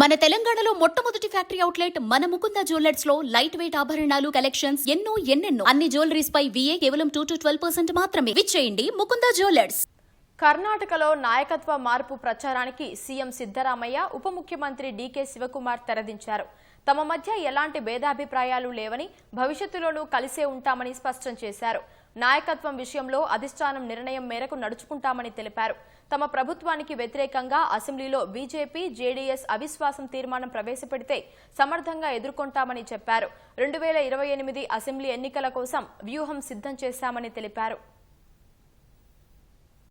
మన తెలంగాణలో మొట్టమొదటి ఫ్యాక్టరీ అవుట్లెట్ మన ముకుంద జ్యువెలర్స్లో లైట్ వెయిట్ ఆభరణాలు కలెక్షన్స్ ఎన్నో ఎన్నెన్నో. అన్ని జ్యువెలరీస్ పై విఏ కేవలం టూ టు ట్వెల్వ్ పర్సెంట్ మాత్రమే. విచ్చేయండి ముకుంద జ్యువెలర్స్. కర్ణాటకలో నాయకత్వ మార్పు ప్రచారానికి సీఎం సిద్దరామయ్య ఉప ముఖ్యమంత్రి డీకే శివకుమార్ తెరదించారు. తమ మధ్య ఎలాంటి భేదాభిప్రాయాలు లేవని భవిష్యత్తులోనూ కలిసే ఉంటామని స్పష్టం చేశారు. నాయకత్వం విషయంలో అధిష్టానం నిర్ణయం మేరకు నడుచుకుంటామని తెలిపారు. తమ ప్రభుత్వానికి వ్యతిరేకంగా అసెంబ్లీలో బీజేపీ జేడీఎస్ అవిశ్వాసం తీర్మానం ప్రవేశపెడితే సమర్థంగా ఎదుర్కొంటామని చెప్పారు. రెండు వేల ఇరవై ఎనిమిది అసెంబ్లీ ఎన్నికల కోసం వ్యూహం సిద్ధం చేశామని తెలిపారు.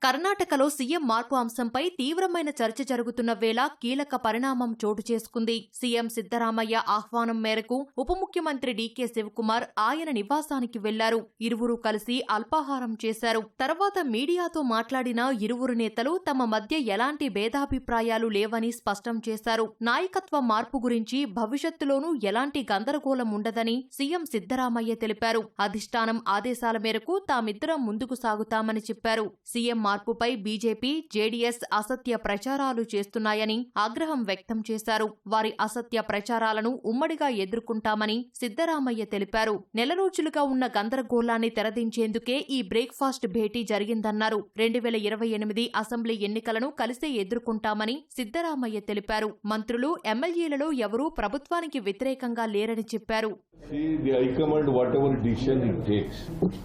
కర్ణాటకలో సీఎం మార్పు అంశంపై తీవ్రమైన చర్చ జరుగుతున్న వేళ కీలక పరిణామం చోటు చేసుకుంది. సీఎం సిద్దరామయ్య ఆహ్వానం మేరకు ఉప ముఖ్యమంత్రి డీకే శివకుమార్ ఆయన నివాసానికి వెళ్ళారు. ఇరువురు కలిసి అల్పాహారం చేశారు. తర్వాత మీడియాతో మాట్లాడిన ఇరువురు నేతలు తమ మధ్య ఎలాంటి భేదాభిప్రాయాలు లేవని స్పష్టం చేశారు. నాయకత్వ మార్పు గురించి భవిష్యత్తులోనూ ఎలాంటి గందరగోళం ఉండదని సీఎం సిద్దరామయ్య తెలిపారు. అధిష్టానం ఆదేశాల మేరకు తామిద్దరం ముందుకు సాగుతామని చెప్పారు. సీఎం మార్పుపై బీజేపీ జేడీఎస్ అసత్య ప్రచారాలు చేస్తున్నాయని ఆగ్రహం వ్యక్తం చేశారు. వారి అసత్య ప్రచారాలను ఉమ్మడిగా ఎదుర్కొంటామని సిద్దరామయ్య తెలిపారు. నెల రోజులుగా ఉన్న గందరగోళాన్ని తెరదించేందుకే ఈ బ్రేక్ఫాస్ట్ భేటీ జరిగిందన్నారు. రెండు వేల ఇరవై ఎనిమిది అసెంబ్లీ ఎన్నికలను కలిసే ఎదుర్కొంటామని సిద్దరామయ్య తెలిపారు. మంత్రులు ఎమ్మెల్యేలలో ఎవరూ ప్రభుత్వానికి వ్యతిరేకంగా లేరని చెప్పారు. See, the High Command, whatever decision it takes,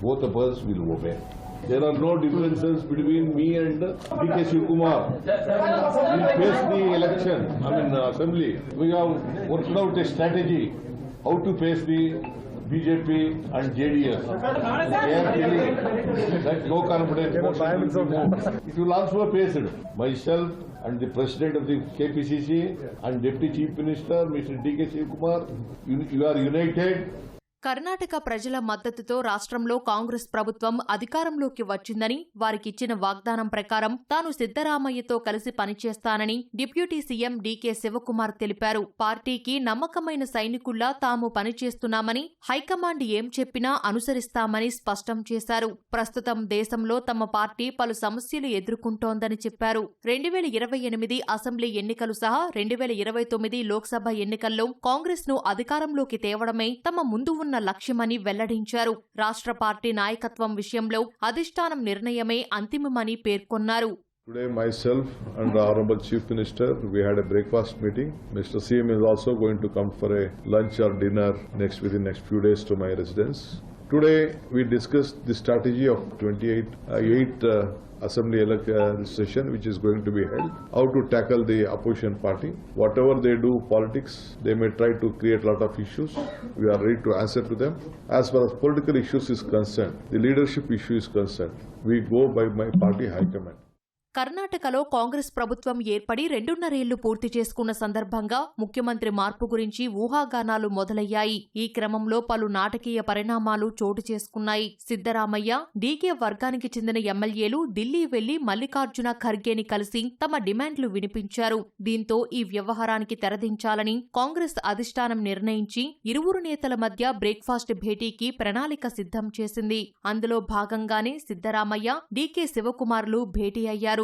both of us will obey. There are no differences between me and D.K. Shivkumar. We face the election, I mean uh, assembly. We have worked out a strategy how to face the BJP and JDS. They are feeling that no confidence be. It will also face it. Myself and the President of the KPCC and Deputy Chief Minister, Mr. D.K. Shivkumar, you you are united Karnataka ప్రజల మద్దతుతో రాష్ట్రంలో కాంగ్రెస్ ప్రభుత్వం అధికారంలోకి వచ్చిందని వారికిచ్చిన వాగ్దానం ప్రకారం తాను సిద్దరామయ్యతో కలిసి పనిచేస్తానని డిప్యూటీ సీఎం డీకే శివకుమార్ తెలిపారు. పార్టీకి నమ్మకమైన సైనికుల్లా తాము పనిచేస్తున్నామని హైకమాండ్ ఏం చెప్పినా అనుసరిస్తామని స్పష్టం చేశారు. ప్రస్తుతం దేశంలో తమ పార్టీ పలు సమస్యలు ఎదుర్కొంటోందని చెప్పారు. రెండు వేల ఇరవై ఎనిమిది అసెంబ్లీ ఎన్నికలు సహా రెండు వేల ఇరవై తొమ్మిది లోక్సభ ఎన్నికల్లో కాంగ్రెస్ను అధికారంలోకి తేవడమే తమ ముందు ఉన్న లక్ష్యమని వెల్లడించారు రాష్ట్ర పార్టీ నాయకత్వం విషయంలో అధిష్టానం నిర్ణయమే అంతిమమని పేర్కొన్నారు Today, myself and the Honorable Chief Minister, we had a breakfast meeting. Mr. CM is also going to come for a lunch or dinner next within next few days to my residence. Today, we discussed the strategy of 28 uh, eight, uh, assembly election uh, session which is going to be held. How to tackle the opposition party. Whatever they do politics, they may try to create a lot of issues. We are ready to answer to them. As far as political issues is concerned, the leadership issue is concerned. We go by my party high command. కర్ణాటకలో కాంగ్రెస్ ప్రభుత్వం ఏర్పడి రెండున్నరేళ్ళు పూర్తి చేసుకున్న సందర్భంగా ముఖ్యమంత్రి మార్పు గురించి ఊహాగానాలు మొదలయ్యాయి. ఈ క్రమంలో పలు నాటకీయ పరిణామాలు చోటు చేసుకున్నాయి. సిద్దరామయ్య డీకే వర్గానికి చెందిన ఎమ్మెల్యేలు ఢిల్లీ వెళ్ళి మల్లికార్జున ఖర్గేని కలిసి తమ డిమాండ్లు వినిపించారు. దీంతో ఈ వ్యవహారానికి తెరదించాలని కాంగ్రెస్ అధిష్టానం నిర్ణయించి ఇరువురు నేతల మధ్య బ్రేక్ఫాస్ట్ భేటీకి ప్రణాళిక సిద్ధం చేసింది. అందులో భాగంగానే సిద్దరామయ్య డీకే శివకుమార్లు భేటీ అయ్యారు.